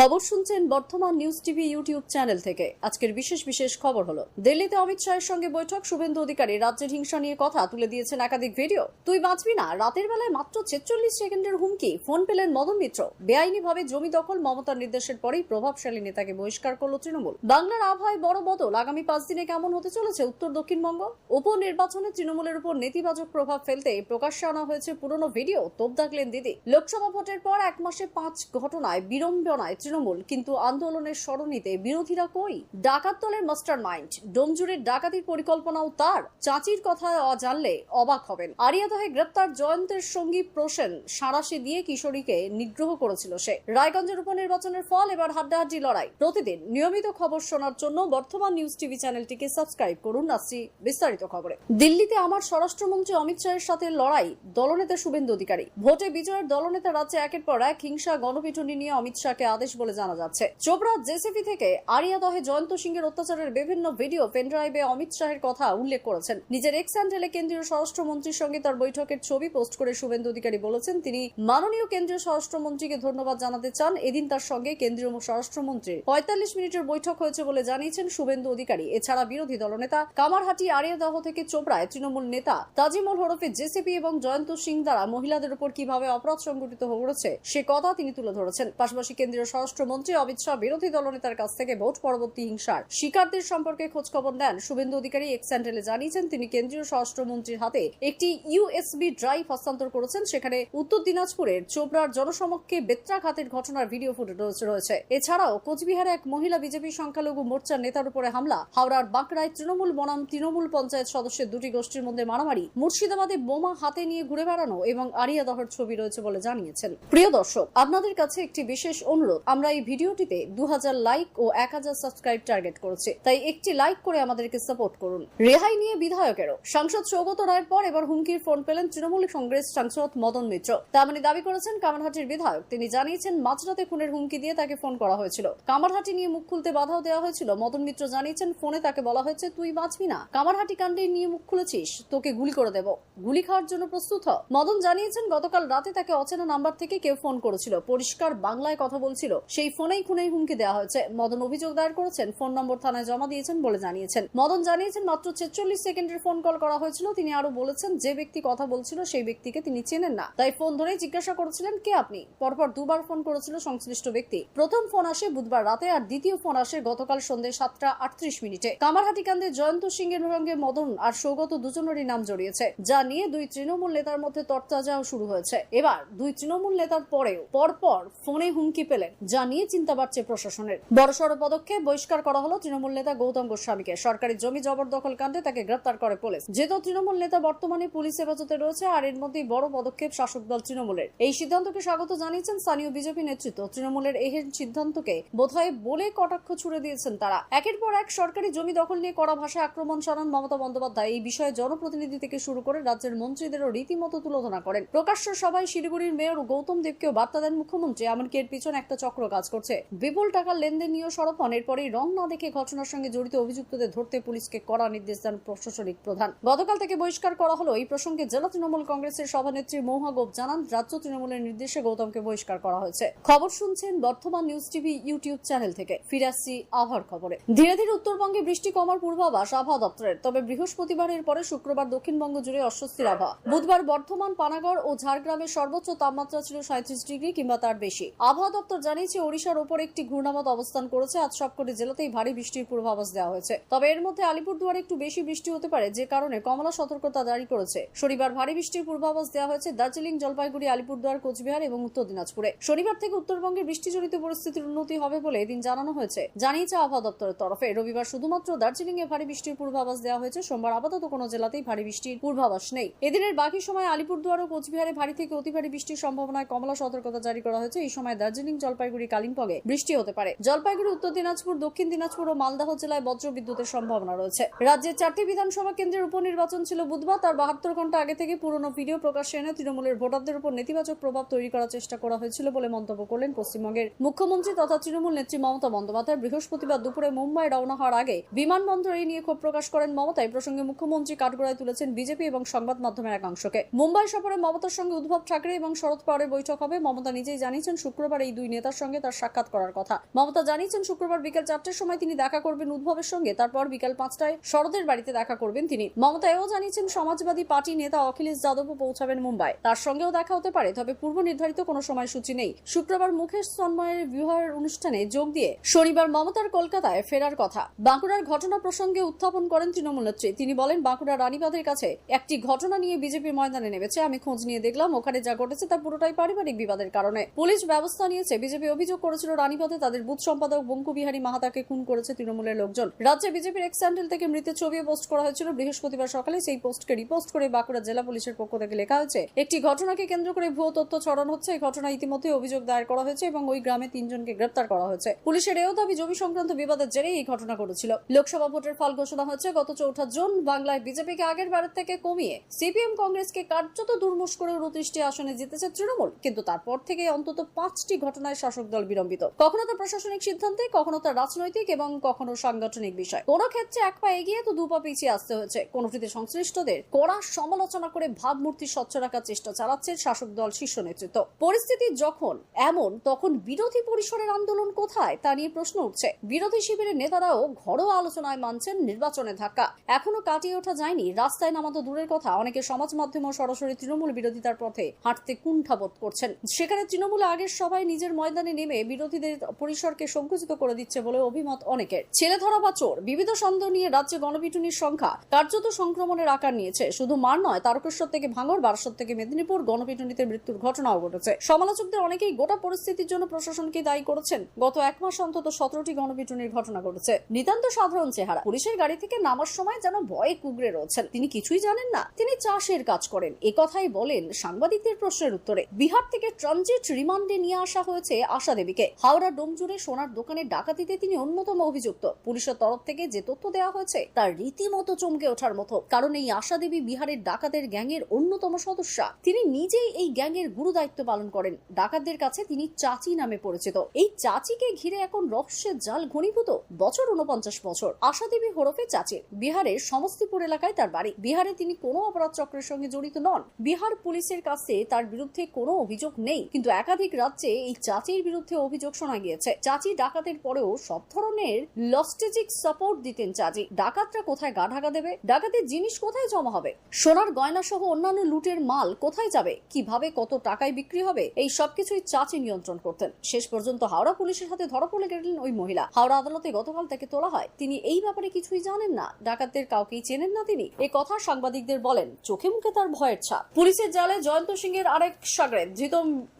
খবর শুনছেন বর্তমান নিউজ টিভি ইউটিউব চ্যানেল থেকে। আজকের বিশেষ বিশেষ খবর হলো, দিল্লিতে অমিত শাহের সঙ্গে বৈঠক, শুভেন্দু অধিকারী রাজ্যের হিংসা নিয়ে কথা তুলে দিয়েছেন একাধিক ভিডিও। তুই বাঁচবি না, রাতের বেলায় মাত্র ছেচল্লিশ সেকেন্ডের হুমকি, ফোন পেলেন মদন মিত্র। বেআইনিভাবে জমি দখল, মমতার নির্দেশের পরেই প্রভাবশালী নেতাকে বহিষ্কার করল তৃণমূল। বাংলার আবহাওয়ায় বড় বদল, আগামী পাঁচ দিনে কেমন হতে চলেছে উত্তর দক্ষিণবঙ্গ? উপনির্বাচনে তৃণমূলের উপর নেতিবাচক প্রভাব ফেলতে প্রকাশ্যে আনা হয়েছে পুরনো ভিডিও তোপ দাগলেন দিদি। লোকসভা ভোটের পর এক মাসে পাঁচ ঘটনায় বিড়ম্বনায় তৃণমূল, কিন্তু আন্দোলনের স্মরণীতে বিরোধীরা কই? ডাকাত দলের মাস্টার মাইন্ড ডোমজুরের ডাকাতির পরিকল্পনাও তার। চাচির কথা জানলে অবাক হবেন। আরিয়াদহে গ্রেপ্তার জয়ন্তের সঙ্গী প্রসেন সাঁড়াশি দিয়ে কিশোরীকে নিগ্রহ করেছিল সে। রায়গঞ্জের উপনির্বাচনের ফল, এবার হাড্ডাহাড্ডি লড়াই। প্রতিদিন নিয়মিত খবর শোনার জন্য বর্তমান নিউজ টিভি চ্যানেলটিকে সাবস্ক্রাইব করুন। আসছি বিস্তারিত খবরে। দিল্লিতে আমার স্বরাষ্ট্রমন্ত্রী অমিত শাহের সাথে লড়াই, দলনেতা শুভেন্দু অধিকারী। ভোটে বিজয়ের দলনেতা রাজ্যে একের পর এক হিংসা, গণপিটুনি নিয়ে অমিত শাহকে আদেশ বলে জানা যাচ্ছে। চোপড়া জেসিপি থেকে আরিয়াদহে জয়ন্ত সিংহের অত্যাচারের বিভিন্ন ভিডিও পেনড্রাইভে অমিত শাহের কথা উল্লেখ করেছেন। নিজের এক্স হ্যান্ডেলে কেন্দ্রীয় স্বরাষ্ট্রমন্ত্রীর সঙ্গে তার বৈঠকের ছবি পোস্ট করে শুভেন্দু অধিকারী বলেছেন, তিনি মাননীয় কেন্দ্রীয় স্বরাষ্ট্রমন্ত্রীকে ধন্যবাদ জানাতে চান। এদিন তার সঙ্গে কেন্দ্রীয় স্বরাষ্ট্রমন্ত্রীর পঁয়তাল্লিশ মিনিটের বৈঠক হয়েছে বলে জানিয়েছেন শুভেন্দু অধিকারী। এছাড়া বিরোধী দলনেতা কামারহাটি আরিয়াদহ থেকে চোপড়ায় তৃণমূল নেতা তাজিমুল হরফে জেসিপি এবং জয়ন্ত সিং দ্বারা মহিলাদের উপর কীভাবে অপরাধ সংঘটিত হয়েছে সে কথা তিনি তুলে ধরেছেন। পাশাপাশি কেন্দ্রীয় স্বরাষ্ট্রমন্ত্রী অমিত শাহ বিরোধী দলনেতার কাছ থেকে ভোট পরবর্তী হিংসার শিকারদের সম্পর্কে খোঁজখবর নেন শুভেন্দু অধিকারী। এক্স স্যান্ডেলে জানিয়েছেন, তিনি কেন্দ্রীয় স্বরাষ্ট্রমন্ত্রীর হাতে একটি ইউএসবি ড্রাইভ হস্তান্তর করেছেন। সেখানে উত্তর দিনাজপুরের চোপড়ার জনসমক্ষে বেত্রাঘাতের ঘটনার ভিডিও ফুটেজ রয়েছে। এছাড়াও কোচবিহারে এক মহিলা বিজেপি সংখ্যালঘু মোর্চার নেতার উপরে হামলা, হাওড়ার বাঁকড়ায় তৃণমূল বনাম তৃণমূল পঞ্চায়েত সদস্যের দুটি গোষ্ঠীর মধ্যে মারামারি, মুর্শিদাবাদে বোমা হাতে নিয়ে ঘুরে বেড়ানো এবং আরিয়া দহর ছবি রয়েছে বলে জানিয়েছেন। প্রিয় দর্শক, আপনাদের কাছে একটি বিশেষ অনুরোধ আমরা এই ভিডিওটিতে দু হাজার লাইক ও এক হাজার সাবস্ক্রাইব টার্গেট করেছি। তাই একটি লাইক করে আমাদেরকে সাপোর্ট করুন। রেহাই নিয়ে বিধায়কেরও সাংসদ সৌগত রায়ের পর এবার হুমকির ফোন পেলেন তৃণমূল কংগ্রেস সাংসদ মদন মিত্র। তেমনি দাবি করেছেন কামারহাটির বিধায়ক। তিনি জানিয়েছেন, মাঝরাতে খুনের হুমকি দিয়ে তাকে ফোন করা হয়েছিল। কামারহাটি নিয়ে মুখ খুলতে বাধাও দেওয়া হয়েছিল। মদন মিত্র জানিয়েছেন, ফোনে তাকে বলা হয়েছে, তুই বাঁচবি না। কামারহাটি কাণ্ডে নিয়ে মুখ খুলেছিস, তোকে গুলি করে দেব। গুলি খাওয়ার জন্য প্রস্তুত হ। মদন জানিয়েছেন, গতকাল রাতে তাকে অচেনা নাম্বার থেকে কেউ ফোন করেছিল। পরিষ্কার বাংলায় কথা বলছিল। সেই ফোনেই খুনেই হুমকি দেওয়া হয়েছে। মদন অভিযোগ দায়ের করেছেন, ফোন নম্বর থানায় জমা দিয়েছেন বলে জানিয়েছেন। মদন জানিয়েছেন, মাত্র ছেচল্লিশ সেকেন্ডের ফোন কল করা হয়েছিল। তিনি আরও বলেছেন, যে ব্যক্তি কথা বলছিল সেই ব্যক্তিকে তিনি চেনেন না। তাই ফোন ধরেই জিজ্ঞাসা করেছিলেন, কে আপনি? পরপর দুবার ফোন করেছিল সংশ্লিষ্ট ব্যক্তি। প্রথম ফোন আসে বুধবার রাতে আর দ্বিতীয় ফোন আসে গতকাল সন্ধ্যে সাতটা আটত্রিশ মিনিটে। কামারহাটি কান্দে জয়ন্ত সিং এর সঙ্গে মদন আর সৌগত দুজনেরই নাম জড়িয়েছে, যা নিয়ে দুই তৃণমূল নেতার মধ্যে তরতাজাও শুরু হয়েছে। এবার দুই তৃণমূল নেতার পরেও পরপর ফোনে হুমকি পেলেন যা নিয়ে চিন্তা বাড়ছে প্রশাসনের। বড়সড় পদক্ষেপ বহিষ্কার করা হলো তৃণমূল নেতা গৌতম গোস্বামীকে। সরকারি জমি জবরদখল কাণ্ডে তাকে গ্রেপ্তার করে পুলিশ। যেহেতু তৃণমূল নেতা বর্তমানে পুলিশ হেফাজতে রয়েছে, আর এর মধ্যেই বড় পদক্ষেপ শাসক দল তৃণমূলের। এই সিদ্ধান্তকে স্বাগত জানিয়েছেন স্থানীয় বিজেপি নেতৃত্ব। তৃণমূলের এই সিদ্ধান্তকে বোধহয় বলে কটাক্ষ ছুড়ে দিয়েছেন তারা। একের পর এক সরকারি জমি দখল নিয়ে কড়া ভাষায় আক্রমণ চালান মমতা বন্দ্যোপাধ্যায়। এই বিষয়ে জনপ্রতিনিধি থেকে শুরু করে রাজ্যের মন্ত্রীদেরও রীতিমতো তুলোধনা করেন। প্রকাশ্য সভায় শিলিগুড়ির মেয়র গৌতম দেবকেও বার্তা দেন মুখ্যমন্ত্রী। এমনকি এর পিছনে একটা চক্র কাজ করছে। বিপুল টাকার লেনদেন নিয়েও সরব হন রং না দেখে ঘটনার সঙ্গে জড়িত অভিযুক্তদের ধরতে পুলিশকে কড়া নির্দেশ দেন প্রশাসনিক প্রধান। গতকাল থেকে বহিষ্কার করা হলো এই প্রসঙ্গে জেলা তৃণমূল কংগ্রেসের সভানেত্রী মৌহা গোপ জানান, রাজ্য তৃণমূলের নির্দেশে গৌতমকে বহিষ্কার করা হয়েছে। খবর শুনছেন বর্তমান নিউজ টিভি ইউটিউব চ্যানেল থেকে। ফিরে আসছি আবহাওয়ার খবরে। ধীরে ধীরে উত্তরবঙ্গে বৃষ্টি কমার পূর্বাভাস আবহাওয়া দপ্তরের। তবে বৃহস্পতিবারের পরে শুক্রবার দক্ষিণবঙ্গ জুড়ে অস্বস্তির আবহাওয়া। বুধবার বর্ধমান, পানাগড় ও ঝাড়গ্রামের সর্বোচ্চ তাপমাত্রা ছিল সাঁত্রিশ ডিগ্রি কিংবা তার বেশি। আবহাওয়া দপ্তর জানিয়েছে, ওড়িশার ওপর একটি ঘূর্ণামত অবস্থান করেছে। আজ সবকটি জেলাতেই ভারী বৃষ্টির পূর্বাভাস দেওয়া হয়েছে। তবে এর মধ্যে আলিপুরদুয়ারে একটু বেশি বৃষ্টি হতে পারে, যে কারণে কমলা সতর্কতা জারি করেছে। শনিবার ভারী বৃষ্টির পূর্বাভাস দেওয়া হয়েছে দার্জিলিং, জলপাইগুড়ি, আলিপুরদুয়ার, কোচবিহার এবং উত্তর দিনাজপুরে। শনিবার থেকে উত্তরবঙ্গের বৃষ্টিজনিত পরিস্থিতির উন্নতি হবে বলে এদিন জানানো হয়েছে, জানিয়েছে আবহাওয়া দপ্তরের তরফে। রবিবার শুধুমাত্র দার্জিলিং এ ভারী বৃষ্টির পূর্বাভাস দেওয়া হয়েছে, সোমবার আপাতত কোনো জেলাতেই ভারী বৃষ্টির পূর্বাভাস নেই। এদিনের বাকি সময় আলিপুরদুয়ার ও কোচবিহারে ভারী থেকে অতি ভারী বৃষ্টির সম্ভাবনায় কমলা সতর্কতা জারি করা হয়েছে। এই সময় দার্জিলিং, জলপাইগুড়ি কালিম্পংয়ে বৃষ্টি হতে পারে। জলপাইগুড়ি, উত্তর দিনাজপুর, দক্ষিণ দিনাজপুর ও মালদাহ জেলায় বজ্র বিদ্যুতের সম্ভাবনা রয়েছে। রাজ্যের চারটি বিধানসভা কেন্দ্রের উপনির্বাচন ছিল বুধবার। তার বাহাত্তর ঘণ্টা আগে থেকে পুরনো ভিডিও প্রকাশ্যে এনে তৃণমূলের ভোটারদের উপর নেতিবাচক প্রভাব তৈরি করার চেষ্টা করা হয়েছিল বলে মন্তব্য করলেন পশ্চিমবঙ্গের মুখ্যমন্ত্রী তথা তৃণমূল নেত্রী মমতা বন্দ্যোপাধ্যায়। বৃহস্পতিবার দুপুরে মুম্বাই রওনা হওয়ার আগে বিমানবন্দর নিয়ে ক্ষোভ প্রকাশ করেন মমতা। এই প্রসঙ্গে মুখ্যমন্ত্রী কাঠগড়ায় তুলেছেন বিজেপি এবং সংবাদ মাধ্যমের একাংশকে। মুম্বাই সফরে মমতার সঙ্গে উদ্ভব ঠাকরে এবং শরদ পাওয়ারের বৈঠক হবে। মমতা নিজেই জানিয়েছেন, শুক্রবার এই দুই নেতার সঙ্গে সঙ্গে তার সাক্ষাৎ করার কথা। মমতা জানিয়েছেন, শুক্রবার বিকেল চারটের সময় তিনি দেখা করবেন উদ্ভবের সঙ্গে, তারপর বিকেল পাঁচটায় শরদের বাড়িতে দেখা করবেন তিনি। মমতা এও জানিয়েছেন, সমাজবাদী পার্টি নেতা অখিলেশ যাদবও পৌঁছাবেন মুম্বাই। তার সঙ্গেও দেখা হতে পারে, তবে পূর্ব নির্ধারিত কোনো সময়সূচি নেই। শুক্রবার মুকেশ তন্ময়ের বিবাহের অনুষ্ঠানে যোগ দিয়ে শনিবার মমতার কলকাতায় ফেরার কথা। বাঁকুড়ার ঘটনা প্রসঙ্গে উত্থাপন করেন তৃণমূল নেত্রী। তিনি বলেন, বাঁকুড়া রানীবাঁধের কাছে একটি ঘটনা নিয়ে বিজেপি ময়দানে নেমেছে। আমি খোঁজ নিয়ে দেখলাম, ওখানে যা ঘটেছে তা পুরোটাই পারিবারিক বিবাদের কারণে। পুলিশ ব্যবস্থা নিয়েছে বিজেপি অভিযোগ করেছিল রানীবাঁধে তাদের বুথ সম্পাদক বঙ্কু বিহারী মাহাতাকে খুন করেছে তৃণমূলের লোকজন। রাজ্যে বিজেপির এক্স স্যান্ডেল থেকে মৃতের ছবিও পোস্ট করা হয়েছিল। বৃহস্পতিবার সকালে সেই পোস্টকে রিপোস্ট করে বাঁকুড়া জেলা পুলিশের পক্ষ থেকে লেখা হয়েছে, একটি ঘটনাকে কেন্দ্র করে ভুয়ো তথ্য ছড়ানো হচ্ছে। এই ঘটনা ইতিমধ্যে অভিযোগ দায়ের করা হয়েছে এবং ওই গ্রামে তিনজনকে গ্রেপ্তার করা হয়েছে। পুলিশের এও দাবি, জমি সংক্রান্ত বিবাদের জেরেই এই ঘটনা ঘটেছিল। লোকসভা ভোটের ফল ঘোষণা হয়েছে। গত চৌঠা জুন বাংলায় বিজেপিকে আগের বারের থেকে কমিয়ে সিপিএম কংগ্রেসকে কার্যত দুর্মুষ করে উনত্রিশটি আসনে জিতেছে তৃণমূল। কিন্তু তারপর থেকে অন্তত পাঁচটি ঘটনায় শাসক দল বিলম্বিত। কখনো তা প্রশাসনিক সিদ্ধান্তে, কখনো তা রাজনৈতিক এবং কখনো সাংগঠনিক বিষয়। কোন ক্ষেত্রে এক পা এগিয়ে তো দু পা পিছিয়ে আসতে হয়েছে। কোনটিতে সংশ্লিষ্টদের কড়া সমালোচনা করে ভাবমূর্তি স্বচ্ছ রাখার চেষ্টা চালাচ্ছে শাসক দল শীর্ষ নেতৃত্ব। পরিস্থিতি যখন এমন, তখন বিরোধী পরিসরের আন্দোলন কোথায় তা নিয়ে প্রশ্ন উঠছে। বিরোধী শিবিরের নেতারাও ঘরোয়া আলোচনায় মানছেন নির্বাচনের ধাক্কা। এখনও কাটিয়ে ওঠা যায়নি। রাস্তায় নামাতো দূরের কথা। অনেকে সমাজ মাধ্যম সরাসরি তৃণমূল বিরোধিতার পথে হাঁটতে কুণ্ঠাবোধ করছেন। সেখানে তৃণমূল আগের সবাই নিজের ময়দানে নেমে বিরোধীদের পরিসরকে সংকুচিত করে দিচ্ছে বলে অভিমত অনেকের। ছেলে ধরা বা চোর, বিবিধ সন্দেহ নিয়ে রাজ্যে গণপিটুনির সংখ্যা, কার্যত সংক্রমণের আকার নিয়েছে। শুধু মার নয়, তারকেশ্বর থেকে ভাঙর বারাসত থেকে মেদিনীপুর গণপিটুনিতে মৃত্যুর ঘটনাও ঘটেছে। সমালোচকদের অনেকেই গোটা পরিস্থিতির জন্য প্রশাসনকে দায়ী করেছেন। গত এক মাস অন্তত সতেরোটি গণপিটুনির ঘটনা ঘটেছে। নিতান্ত সাধারণ চেহারা। পুলিশের গাড়ি থেকে নামার সময় যেন ভয়ে কুগড়ে রয়েছেন। তিনি কিছুই জানেন না। তিনি চাষের কাজ করেন। কথাই বলেন সাংবাদিকদের প্রশ্নের উত্তরে। বিহার থেকে ট্রানজিট রিমান্ডে নিয়ে আসা হয়েছে আশা দেবীকে। হাওড়া ডোমজুড়ে সোনার দোকানে ডাকাতিতে তিনি অন্যতম অভিযুক্ত। পুলিশের তরফ থেকে যে তথ্য দেওয়া হয়েছে তার রীতিমতো চমকে ওঠার মতো। কারণ এই আশা দেবী বিহারের ডাকাতের গ্যাংয়ের অন্যতম সদস্যা। তিনি নিজেই এই গ্যাংয়ের গুরু দায়িত্ব পালন করেন। ডাকাতদের কাছে তিনি চাচি নামে পরিচিত। এই চাচিকে ঘিরে এখন রহস্যের জাল ঘনীভূত বছর উনপঞ্চাশ বছর। আশা দেবী হরফে চাচির বিহারের সমস্তিপুর এলাকায় তার বাড়ি। বিহারে তিনি কোনো অপরাধ চক্রের সঙ্গে জড়িত নন। বিহার পুলিশের কাছে তার বিরুদ্ধে কোনো অভিযোগ নেই। কিন্তু একাধিক রাজ্যে এই চাচির বিরুদ্ধে অভিযোগ শোনা গিয়েছে। চাচি ডাকাতের পরেও সব ধরনের লস্টেজিক সাপোর্ট দিতেন চাচি। ডাকাতরা কোথায় গা ঢাকা দেবে? ডাকাতের জিনিস কোথায় জমা হবে? সোনার গয়না সহ অন্যান্য লুটের মাল কোথায় যাবে? কীভাবে কত টাকায় বিক্রি হবে? এই সবকিছুই চাচি নিয়ন্ত্রণ করতেন। শেষ পর্যন্ত হাওড়া পুলিশের হাতে ধরা পড়ে গেলেন ওই মহিলা। হাওড়া আদালতে গতকাল তাকে তোলা হয়। তিনি এই ব্যাপারে কিছুই জানেন না। ডাকাতদের কাউকেই চেনেন না তিনি। এই কথা সাংবাদিকদের বলেন, চোখে মুখে তার ভয়ের ছাপ। পুলিশের জালে জয়ন্ত সিং এর আরেক সাগরেদ ধৃত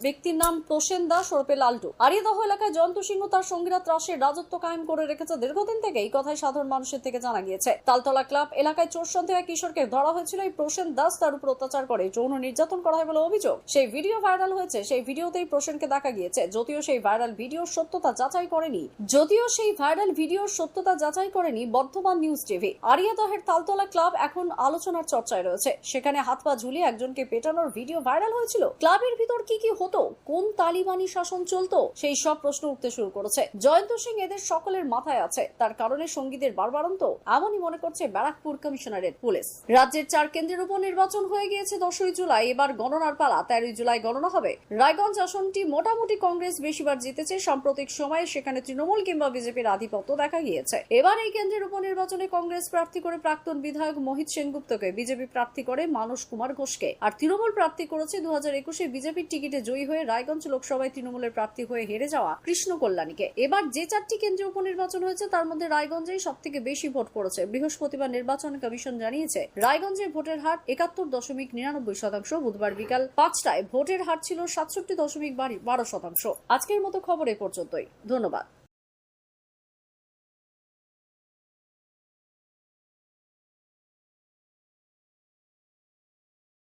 ব্যক্তির নাম প্রসেন দাস ওরপে লালটু আরিয়াদহ এলাকায় জয়ন্ত সিংহ তার সঙ্গীরা ত্রাসের রাজত্ব কায়েম করে রেখেছে দীর্ঘদিন থেকে এই কথাই সাধারণ মানুষের থেকে জানা গিয়েছে। তালতলা ক্লাব এলাকায় চোর সন্দেহে কিশোরকে ধরা হয়েছিল। এই প্রসেন দাস তার উপর অত্যাচার করে যৌন নির্যাতন করা হয় বলে অভিযোগ। সেই ভিডিও ভাইরাল হয়েছে, সেই ভিডিওতেই প্রসেনকে দেখা গিয়েছে। যদিও সেই ভাইরাল ভিডিওর সত্যতা যাচাই করেনি। যদিও সেই ভাইরাল ভিডিওর সত্যতা যাচাই করেনি বর্ধমান নিউজ টিভি। আরিয়াদহের তালতলা ক্লাব এখন আলোচনার চর্চায় রয়েছে। সেখানে হাত পা ঝুলিয়ে একজনকে পেটানোর ভিডিও ভাইরাল হয়েছিল। ক্লাবের ভিতর কি কি হতো? কোন তালিবানি শাসন চলতো সেই সব প্রশ্ন উঠতে শুরু করেছে। জয়ন্ত সিং এদের সকলের মাথায় আছে। তার কারণে সঙ্গীদের বারবারন্ত এমনই মনে করছে ব্যারাকপুর কমিশনারের পুলিশ। রাজ্যের চার কেন্দ্রের উপর নির্বাচন হয়ে গিয়েছে দশই জুলাই। এবার গণনার পালা, তেরোই জুলাই গণনা হবে। রায়গঞ্জ আসনটি মোটামুটি কংগ্রেস বেশিবার জিতেছে। সাম্প্রতিক সময়ে সেখানে তৃণমূল কিংবা বিজেপির আধিপত্য দেখা গিয়েছে। এবার এই কেন্দ্রের উপনির্বাচনে কংগ্রেস প্রার্থী করে প্রাক্তন বিধায়ক মোহিত সেনগুপ্তকে বিজেপি প্রার্থী করে মানস কুমার ঘোষকে। আর তৃণমূল প্রার্থী করেছে দু হাজার একুশে বিজেপির টিকিটে জয়ী হয়ে রায়গঞ্জ লোকসভায় তৃণমূলের প্রার্থী হয়ে হেরে যাওয়া কৃষ্ণ কল্যাণীকে এবার যে চারটি কেন্দ্রীয় উপনির্বাচন হয়েছে, তার মধ্যে রায়গঞ্জেই সব থেকে বেশি ভোট পড়েছে। বৃহস্পতিবার নির্বাচন কমিশন জানিয়েছে, রায়গঞ্জের ভোটের হার একাত্তর দশমিক নিরানব্বই শতাংশ, বুধবার বিকাল পাঁচটায় ভোটের হার ছিল সাতষট্টি দশমিক বারো শতাংশ। আজকের মতো খবর এ পর্যন্তই। ধন্যবাদ।